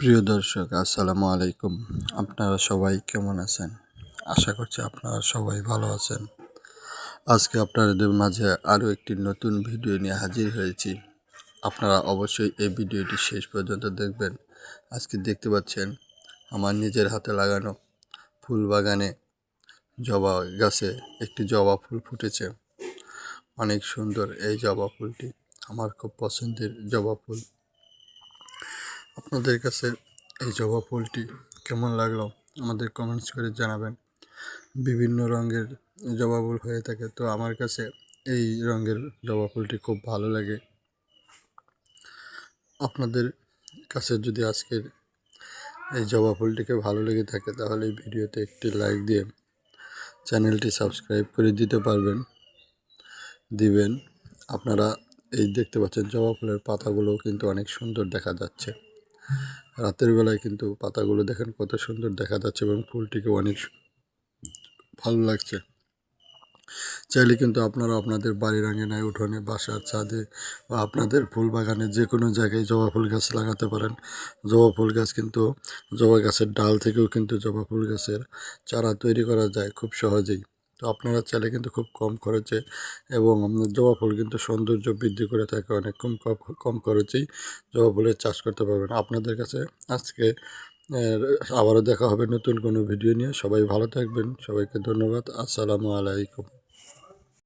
প্রিয় দর্শক, আসসালামু আলাইকুম। আপনারা সবাই কেমন আছেন? আশা করছি আপনারা সবাই ভালো আছেন। আজকে আপনাদের মাঝে আরও একটি নতুন ভিডিও নিয়ে হাজির হয়েছি। আপনারা অবশ্যই এই ভিডিওটি শেষ পর্যন্ত দেখবেন। আজকে দেখতে পাচ্ছেন আমার নিজের হাতে লাগানো ফুল বাগানে জবা গাছে একটি জবা ফুল ফুটেছে। অনেক সুন্দর এই জবা ফুলটি। আমার খুব পছন্দের জবা ফুল। আপনাদের কাছে এই জবা ফুলটি কেমন লাগল আমাদের কমেন্টস করে জানাবেন। বিভিন্ন রঙের জবা ফুল হয়ে থাকে, তো আমার কাছে এই রঙের জবা ফুলটি খুব ভালো লাগে। আপনাদের কাছে যদি আজকের এই জবা ফুলটিকে ভালো লেগে থাকে, তাহলে এই ভিডিওতে একটি লাইক দিয়ে চ্যানেলটি সাবস্ক্রাইব করে দিতে পারবেন। দিবেন, আপনারা এই দেখতে পাচ্ছেন জবা ফুলের পাতাগুলোও কিন্তু অনেক সুন্দর দেখা যাচ্ছে। রাতের বেলায় কিন্তু পাতাগুলো দেখেন কত সুন্দর দেখা যাচ্ছে এবং ফুলটিকে অনেক ভালো লাগছে। চাইলে কিন্তু আপনারা আপনাদের বাড়ির আঙিনায়, উঠোনে, বাসার ছাদে বা আপনাদের ফুল বাগানে যে কোনো জায়গায় জবা ফুল গাছ লাগাতে পারেন। জবা ফুল গাছ কিন্তু জবা গাছের ডাল থেকেও কিন্তু জবা ফুল গাছের চারা তৈরি করা যায় খুব সহজেই। তো আপনারা চাইলে কিন্তু খুব কম খরচে এবং জবা ফুল কিন্তু সৌন্দর্য বৃদ্ধি করে থাকে অনেক কম কম খরচেই জবা ফুলের চাষ করতে পারবেন। আপনাদের কাছে আজকে আবারও দেখা হবে নতুন কোনো ভিডিও নিয়ে। সবাই ভালো থাকবেন। সবাইকে ধন্যবাদ। আসসালামু আলাইকুম।